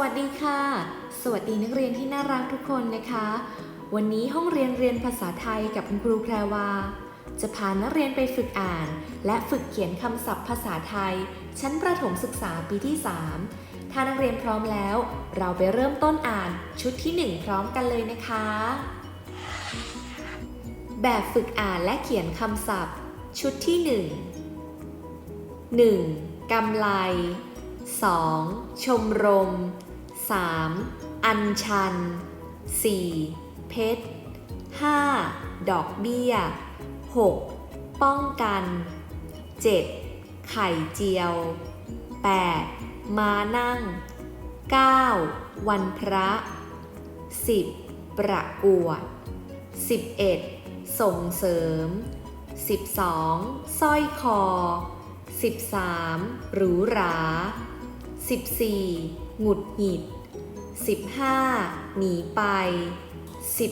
วัสดีค่ะ สวัสดีนักเรียนที่น่ารักทุกคนนะคะ วันนี้ห้องเรียนเรียนภาษาไทยกับคุณครูแพรวา จะพานักเรียนไปฝึกอ่าน และฝึกเขียนคำศัพท์ภาษาไทย ชั้นประถมศึกษาปีที่ 3 ถ้านักเรียนพร้อมแล้ว เราไปเริ่มต้นอ่านชุดที่ 1 พร้อมกันเลยนะคะ แบบฝึกอ่านและเขียนคำศัพท์ ชุดที่ 1 1. กำไล 2. ชมรม 3. อัญชัน 4. เพชร 5. ดอกเบี้ย 6. ป้องกัน 7. ไข่เจียว 8. ม้านั่ง 9. วันพระ 10. ประกวด 11. ส่งเสริม 12. สร้อยคอ 13. หรูหรา 14. หงุดหงิด 15. หนีไป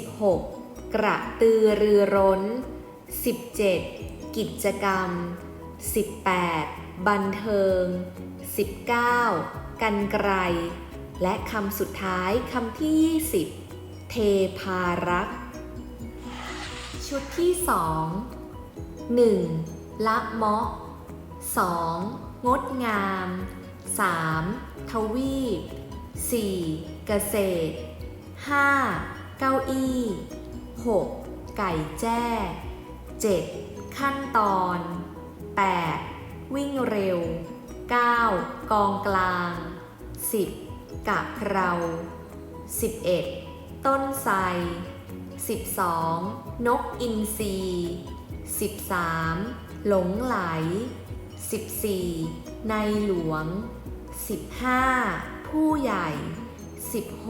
16. กระตือรือร้น 17. กิจกรรม 18. บันเทิง 19. กันไกล และคำสุดท้ายคำที่ 20 เทพารักษ์ชุดที่ 2 1. ละเมาะ 2. งดงาม 3. ทวีป 4. เกษตร 5. เก้าอี้ 6. ไก่แจ้ 7. ขั้นตอน 8. วิ่งเร็ว 9. กองกลาง 10. กะเพรา 11. ต้นไทร 12. นกอินทรี 13. หลงไหล 14. ในหลวง 15. ผู้ใหญ่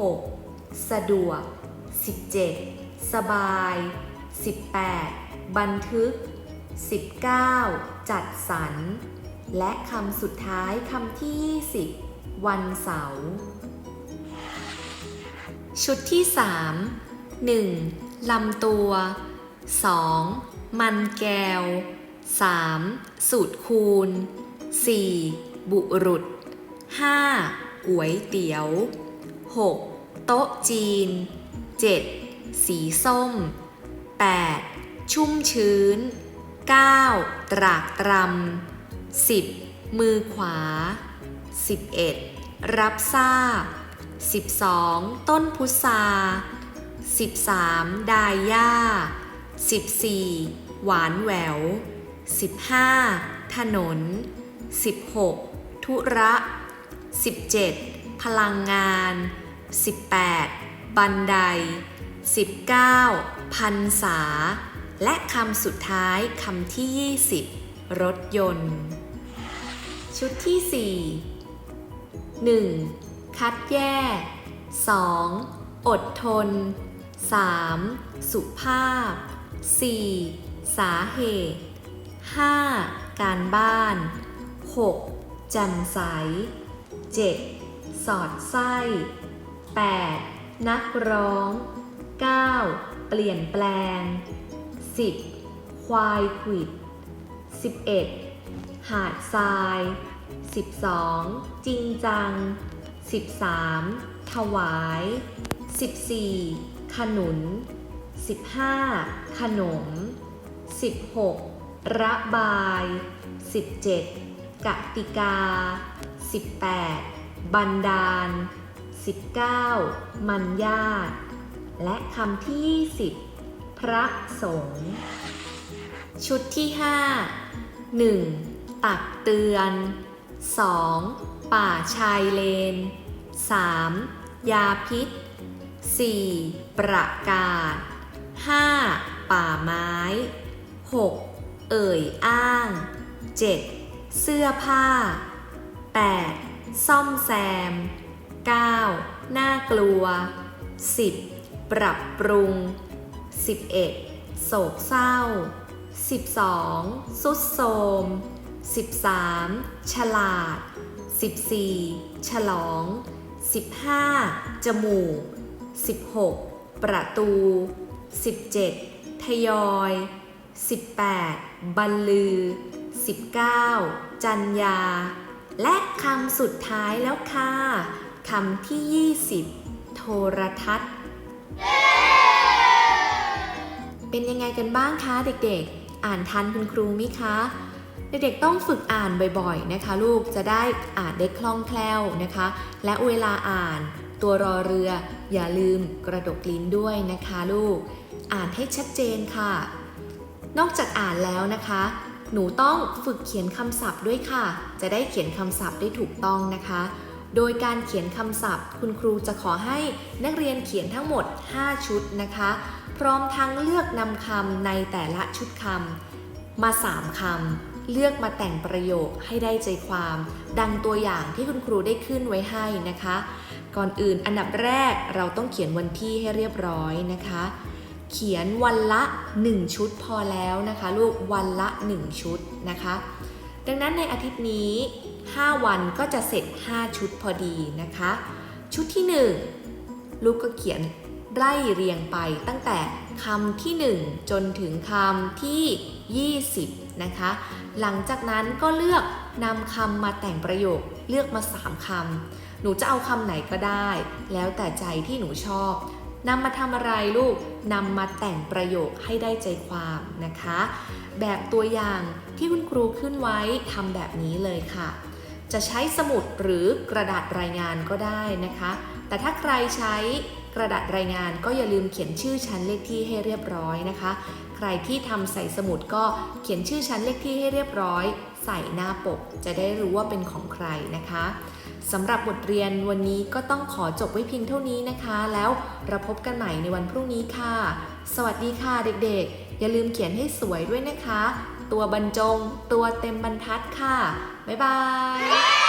16. สะดวก 17. สบาย 18. บันทึก 19. จัดสรร และคำสุดท้ายคำที่ 20 วันเสาร์ชุดที่ 3 1. ลำตัว 2. มันแก้ว 3. สูตรคูณ 4. บุรุษ 5. ก๋วยเตี๋ยว 6. โต๊ะจีน 7. สีส้ม 8. ชุ่มชื้น 9. ตรากตรำ 10. มือขวา 11. รับทราบ 12. ต้นพุทรา 13. ดาย่า 14. หวานแหวว 15. ถนน 16. ธุระ 17. พลังงาน 18. บันได 19. พันษา และคำสุดท้ายคำที่ 20 รถยนต์ ชุดที่ 4 1. คัดแยก 2. อดทน 3. สุภาพ 4. สาเหตุ 5. การบ้าน 6. แจ่มใส 7. สอดไส้ 8. นักร้อง 9. เปลี่ยนแปลง 10. ควายขิด 11. หาดทราย 12. จริงจัง 13. ถวาย 14. ขนุน 15. ขนม 16. ระบาย 17. กติกา 18. บันดาล 19. มันญาต และคำที่ 20 พระสงฆ์ ชุดที่ 5 1. ตักเตือน 2. ป่าชายเลน 3. ยาพิษ 4. ประกาศ 5. ป่าไม้ 6. เอ่ยอ้าง 7. เสื้อผ้า 8. ซ่อมแซม 9. น่ากลัว 10. ปรับปรุง 11. โศกเศร้า 12. สุดโทม 13. ฉลาด 14. ฉลอง 15. จมูก 16. ประตู 17. ทยอย 18. บรรลือ 19. จัญญาและคำสุดท้ายแล้วค่ะ คำที่ 20 โทรทัศน์ เป็นยังไงกันบ้างคะเด็กๆ อ่านทันคุณครูมิคะเด็กๆต้องฝึกอ่านบ่อยๆ นะคะ ลูกจะได้อ่านได้คล่องแคล่วนะคะ และเวลาอ่านตัวรอเรือ อย่าลืมกระดกลิ้นด้วยนะคะ ลูก อ่านให้ชัดเจนค่ะ นอกจากอ่านแล้วนะคะ หนูต้องฝึกเขียนคำศัพท์ด้วยค่ะ จะได้เขียนคำศัพท์ได้ถูกต้องนะคะ โดยการเขียนคำศัพท์ คุณครูจะขอให้นักเรียนเขียนทั้งหมด 5 ชุดนะคะ พร้อมทั้งเลือกนำคำในแต่ละชุดคำมา 3คำเลือกมาแต่งประโยคให้ได้ใจความ ดังตัวอย่างที่คุณครูได้ขึ้นไว้ให้นะคะ ก่อนอื่นอันดับแรกเราต้องเขียนวันที่ให้เรียบร้อยนะคะ เขียนวันละ 1 ชุดพอแล้วนะคะ ลูกวันละ 1 ชุดนะคะ ดังนั้นในอาทิตย์นี้ 5 วันก็จะเสร็จ 5 ชุดพอดีนะคะ ชุดที่ 1 ลูกก็เขียนไล่เรียงไปตั้งแต่คำที่ 1 จนถึงคำที่ 20 นะคะ หลังจากนั้นก็เลือกนำคำมาแต่งประโยคเลือกมา 3คำหนูจะเอาคำไหนก็ได้ แล้วแต่ใจที่หนูชอบ นำมาทำอะไรลูกนำมาแต่งประโยคให้ได้ใจความนะคะ แบบตัวอย่างที่คุณครูขึ้นไว้ทำแบบนี้เลยค่ะ จะใช้สมุดหรือกระดาษรายงานก็ได้นะคะ แต่ถ้าใครใช้กระดาษรายงานก็อย่าลืมเขียนชื่อชั้นเลขที่ให้เรียบร้อยนะคะ ใครที่ทำใส่สมุดก็เขียนชื่อชั้นเลขที่ให้เรียบร้อย ใส่หน้าปกจะได้รู้ว่าเป็นของใครนะคะ สำหรับบทเรียนวันนี้ก็ต้องขอจบไว้เพียงเท่านี้นะคะ แล้วเราพบกันใหม่ในวันพรุ่งนี้ค่ะ สวัสดีค่ะเด็กๆ อย่าลืมเขียนให้สวยด้วยนะคะ ตัวบรรจง ตัวเต็มบรรทัดค่ะ บ๊ายบาย